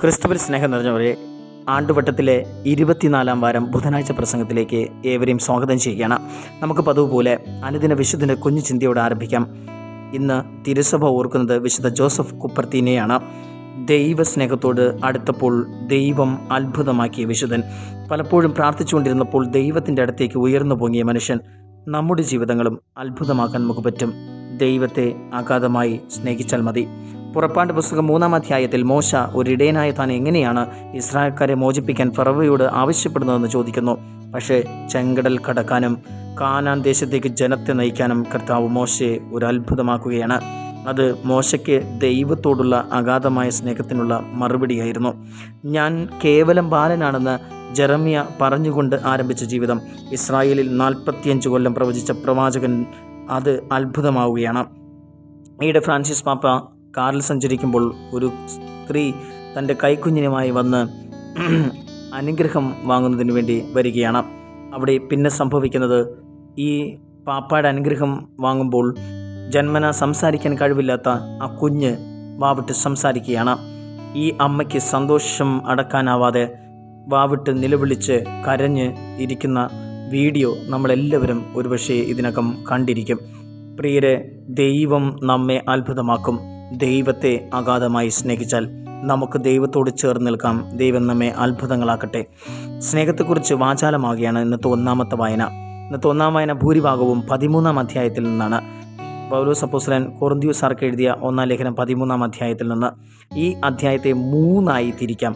ക്രിസ്തുവിൽ സ്നേഹം നിറഞ്ഞവരെ ആണ്ടുവട്ടത്തിലെ ഇരുപത്തിനാലാം വാരം ബുധനാഴ്ച പ്രസംഗത്തിലേക്ക് ഏവരെയും സ്വാഗതം ചെയ്യുകയാണ്. നമുക്ക് പതിവ് പോലെ അനുദിന വിശുദ്ധന്റെ കുഞ്ഞു ചിന്തയോടെ ആരംഭിക്കാം. ഇന്ന് തിരുസഭ ഓർക്കുന്നത് വിശുദ്ധ ജോസഫ് കുപ്പർത്തീനെയാണ് ദൈവസ്നേഹത്തോട് അടുത്തപ്പോൾ ദൈവം അത്ഭുതമാക്കിയ വിശുദ്ധൻ. പലപ്പോഴും പ്രാർത്ഥിച്ചുകൊണ്ടിരുന്നപ്പോൾ ദൈവത്തിന്റെ അടുത്തേക്ക് ഉയർന്നു പൊങ്ങിയ മനുഷ്യൻ നമ്മുടെ ജീവിതങ്ങളും അത്ഭുതമാക്കാൻ നമുക്ക് പറ്റും. ദൈവത്തെ അഗാധമായി സ്നേഹിച്ചാൽ മതി. പുറപ്പാട് പുസ്തകം മൂന്നാം അധ്യായത്തിൽ മോശ ഒരു ഇടയനായ താൻ എങ്ങനെയാണ് ഇസ്രായേൽക്കാരെ മോചിപ്പിക്കാൻ ഫറവയോട് ആവശ്യപ്പെടുന്നതെന്ന് ചോദിക്കുന്നു. പക്ഷേ ചെങ്കടൽ കടക്കാനും കാനാൻ ദേശത്തേക്ക് ജനത്തെ നയിക്കാനും കർത്താവ് മോശയെ ഒരു അത്ഭുതമാക്കുകയാണ് അത് മോശയ്ക്ക് ദൈവത്തോടുള്ള അഗാധമായ സ്നേഹത്തിനുള്ള മറുപടിയായിരുന്നു. ഞാൻ കേവലം ബാലനാണെന്ന് ജെറമിയ പറഞ്ഞുകൊണ്ട് ആരംഭിച്ച ജീവിതം. ഇസ്രായേലിൽ നാൽപ്പത്തിയഞ്ച് കൊല്ലം പ്രവചിച്ച പ്രവാചകൻ അത് അത്ഭുതമാവുകയാണ്. ഈയിടെ ഫ്രാൻസിസ് പാപ്പ കാറിൽ സഞ്ചരിക്കുമ്പോൾ ഒരു സ്ത്രീ തന്റെ കൈക്കുഞ്ഞിനുമായി വന്ന് അനുഗ്രഹം വാങ്ങുന്നതിന് വേണ്ടി വരികയാണ്. അവിടെ പിന്നെ സംഭവിക്കുന്നത് ഈ പാപ്പയുടെ അനുഗ്രഹം വാങ്ങുമ്പോൾ ജന്മന സംസാരിക്കാൻ കഴിവില്ലാത്ത ആ കുഞ്ഞ് വാവിട്ട് സംസാരിക്കുകയാണ്. ഈ അമ്മയ്ക്ക് സന്തോഷം അടക്കാനാവാതെ വാവിട്ട് നിലവിളിച്ച് കരഞ്ഞ് ഇരിക്കുന്ന വീഡിയോ നമ്മളെല്ലാവരും ഒരുപക്ഷെ ഇതിനകം കണ്ടിരിക്കും. പ്രിയരെ ദൈവം നമ്മെ അത്ഭുതമാക്കും. ദൈവത്തെ അഗാധമായി സ്നേഹിച്ചാൽ നമുക്ക് ദൈവത്തോട് ചേർന്ന് നിൽക്കാം. ദൈവം നമ്മെ അത്ഭുതങ്ങളാക്കട്ടെ. സ്നേഹത്തെക്കുറിച്ച് വാചാലമാകുകയാണ് ഇന്നത്തെ ഒന്നാമത്തെ വായന. ഇന്നത്തെ ഒന്നാം വായന ഭൂരിഭാഗവും പതിമൂന്നാം അധ്യായത്തിൽ നിന്നാണ്. പൗലോസ് അപ്പോസ്ലൻ കൊറിന്തിയൂസാർക്ക് എഴുതിയ ഒന്നാം ലേഖനം പതിമൂന്നാം അധ്യായത്തിൽ നിന്ന് ഈ അധ്യായത്തെ മൂന്നായി തിരിക്കാം.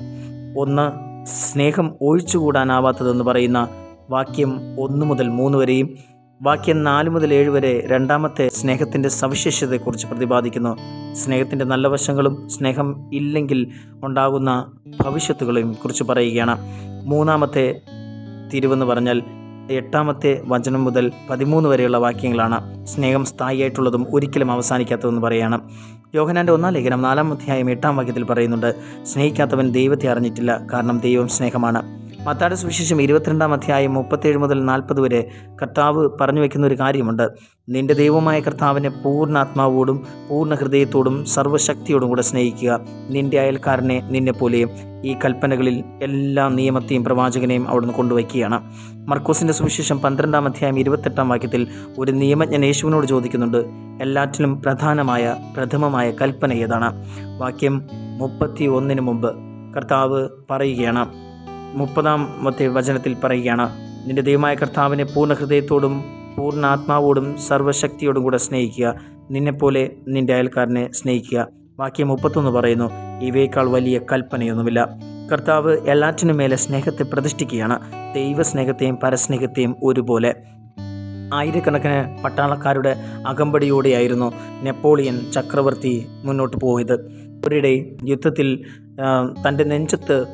ഒന്ന് സ്നേഹം ഒഴിച്ചുകൂടാനാവാത്തതെന്ന് പറയുന്ന വാക്യം ഒന്ന് മുതൽ മൂന്ന് വരെയും വാക്യം നാല് മുതൽ ഏഴ് വരെ രണ്ടാമത്തെ സ്നേഹത്തിന്റെ സവിശേഷതയെക്കുറിച്ച് പ്രതിപാദിക്കുന്നു. സ്നേഹത്തിന്റെ നല്ല വശങ്ങളും സ്നേഹം ഇല്ലെങ്കിൽ ഉണ്ടാകുന്ന ഭവിഷ്യത്തുകളെയും കുറിച്ച് പറയുകയാണ്. മൂന്നാമത്തെ തിരുവെന്ന് പറഞ്ഞാൽ എട്ടാമത്തെ വചനം മുതൽ പതിമൂന്ന് വരെയുള്ള വാക്യങ്ങളാണ്. സ്നേഹം സ്ഥായിയായിട്ടുള്ളതും ഒരിക്കലും അവസാനിക്കാത്തതെന്ന് പറയുകയാണ്. യോഹനാന്റെ ഒന്നാം ലേഖനം നാലാം അധ്യായം എട്ടാം വാക്യത്തിൽ പറയുന്നുണ്ട് സ്നേഹിക്കാത്തവൻ ദൈവത്തെ അറിഞ്ഞിട്ടില്ല കാരണം ദൈവം സ്നേഹമാണ്. മത്താട് സുവിശേഷം ഇരുപത്തിരണ്ടാം അധ്യായം മുപ്പത്തേഴ് മുതൽ നാൽപ്പത് വരെ കർത്താവ് പറഞ്ഞു വയ്ക്കുന്ന ഒരു കാര്യമുണ്ട്. നിന്റെ ദൈവമായ കർത്താവിനെ പൂർണ ആത്മാവോടും പൂർണ ഹൃദയത്തോടും സർവശക്തിയോടും കൂടെ സ്നേഹിക്കുക. നിന്റെ അയൽക്കാരനെ നിന്നെ പോലെയും ഈ കൽപ്പനകളിൽ എല്ലാ നിയമത്തെയും പ്രവാചകനെയും അവിടുന്ന് കൊണ്ടുവയ്ക്കുകയാണ്. മർക്കോസിന്റെ സുവിശേഷം പന്ത്രണ്ടാം അധ്യായം ഇരുപത്തെട്ടാം വാക്യത്തിൽ ഒരു നിയമജ്ഞൻ യേശുവിനോട് ചോദിക്കുന്നുണ്ട് എല്ലാറ്റിലും പ്രധാനമായ പ്രഥമമായ കൽപ്പന ഏതാണ്? വാക്യം മുപ്പത്തി ഒന്നിന് മുമ്പ് കർത്താവ് പറയുകയാണ് മുപ്പതാമത്തെ വചനത്തിൽ പറയുകയാണ് നിന്റെ ദൈവമായ കർത്താവിനെ പൂർണ ഹൃദയത്തോടും പൂർണ ആത്മാവോടും സർവശക്തിയോടും കൂടെ സ്നേഹിക്കുക. നിന്നെപ്പോലെ നിന്റെ അയൽക്കാരനെ സ്നേഹിക്കുക. വാക്യം മുപ്പത്തൊന്ന് പറയുന്നു ഇവയേക്കാൾ വലിയ കൽപ്പനയൊന്നുമില്ല. കർത്താവ് എല്ലാറ്റിനും മേലെ സ്നേഹത്തെ പ്രതിഷ്ഠിക്കുകയാണ്. ദൈവസ്നേഹത്തെയും പരസ്നേഹത്തെയും ഒരുപോലെ. ആയിരക്കണക്കിന് പട്ടാളക്കാരുടെ അകമ്പടിയോടെയായിരുന്നു നെപ്പോളിയൻ ചക്രവർത്തി മുന്നോട്ട് പോയത്. ഒരിടെ യുദ്ധത്തിൽ തന്റെ നെഞ്ചത്ത്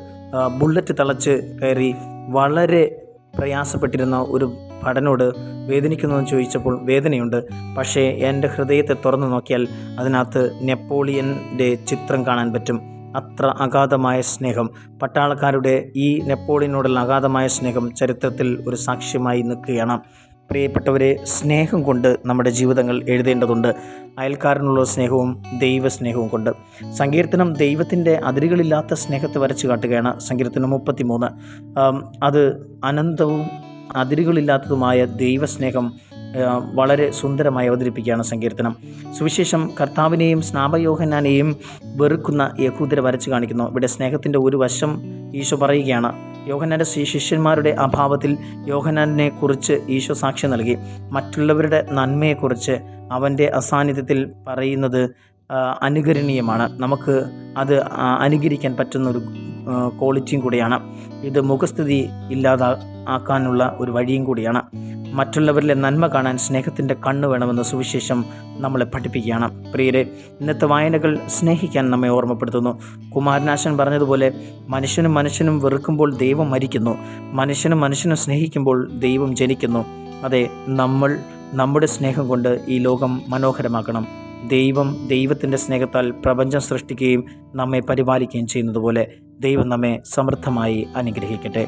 ബുള്ളറ്റ് തളച്ച് കയറി വളരെ പ്രയാസപ്പെട്ടിരുന്ന ഒരു ഭടനോട് വേദനിക്കുന്നതെന്ന് ചോദിച്ചപ്പോൾ വേദനയുണ്ട്. പക്ഷേ എന്റെ ഹൃദയത്തെ തുറന്നു നോക്കിയാൽ അതിനകത്ത് നെപ്പോളിയന്റെ ചിത്രം കാണാൻ പറ്റും. അത്ര അഗാധമായ സ്നേഹം. പട്ടാളക്കാരുടെ ഈ നെപ്പോളിയനോടുള്ള അഗാധമായ സ്നേഹം ചരിത്രത്തിൽ ഒരു സാക്ഷ്യമായി നിൽക്കുകയാണ്. പ്രിയപ്പെട്ടവരെ സ്നേഹം കൊണ്ട് നമ്മുടെ ജീവിതങ്ങൾ എഴുതേണ്ടതുണ്ട്. അയൽക്കാരനുള്ള സ്നേഹവും ദൈവസ്നേഹവും കൊണ്ട്. സങ്കീർത്തനം ദൈവത്തിന്റെ അതിരുകളില്ലാത്ത സ്നേഹത്തെ വരച്ചു കാട്ടുകയാണ് സങ്കീർത്തനം മുപ്പത്തി മൂന്ന് അത് അനന്തവും അതിരുകളില്ലാത്തതുമായ ദൈവസ്നേഹം വളരെ സുന്ദരമായി അവതരിപ്പിക്കുകയാണ് സങ്കീർത്തനം. സുവിശേഷം കർത്താവിനെയും സ്നാപയോഹനാനെയും വെറുക്കുന്ന യഹൂദരെ വരച്ചു കാണിക്കുന്നു. ഇവിടെ സ്നേഹത്തിന്റെ ഒരു വശം ഈശോ പറയുകയാണ്. യോഹനാന്റെ ശിഷ്യന്മാരുടെ അഭാവത്തിൽ യോഹനാനെ കുറിച്ച് ഈശോ സാക്ഷി നൽകി. മറ്റുള്ളവരുടെ നന്മയെക്കുറിച്ച് അവന്റെ അസാന്നിധ്യത്തിൽ പറയുന്നത് അനുകരണീയമാണ്. നമുക്ക് അത് അനുകരിക്കാൻ പറ്റുന്നൊരു ക്വാളിറ്റിയും കൂടിയാണ്. ഇത് മുഖസ്ഥിതി ഇല്ലാതെ ആക്കാനുള്ള ഒരു വഴിയും കൂടിയാണ്. മറ്റുള്ളവരിലെ നന്മ കാണാൻ സ്നേഹത്തിന്റെ കണ്ണ് വേണമെന്ന സുവിശേഷം നമ്മളെ പഠിപ്പിക്കുകയാണ്. പ്രിയരെ ഇന്നത്തെ വായനകൾ സ്നേഹിക്കാൻ നമ്മെ ഓർമ്മപ്പെടുത്തുന്നു. കുമാരനാശൻ പറഞ്ഞതുപോലെ മനുഷ്യനും മനുഷ്യനും വെറുക്കുമ്പോൾ ദൈവം മരിക്കുന്നു. മനുഷ്യനും മനുഷ്യനും സ്നേഹിക്കുമ്പോൾ ദൈവം ജനിക്കുന്നു. അതെ നമ്മൾ നമ്മുടെ സ്നേഹം കൊണ്ട് ഈ ലോകം മനോഹരമാക്കണം. ദൈവം ദൈവത്തിന്റെ സ്നേഹത്താൽ പ്രപഞ്ചം സൃഷ്ടിക്കുകയും നമ്മെ പരിപാലിക്കുകയും ചെയ്യുന്നതുപോലെ ദൈവം നമ്മെ സമൃദ്ധമായി അനുഗ്രഹിക്കട്ടെ.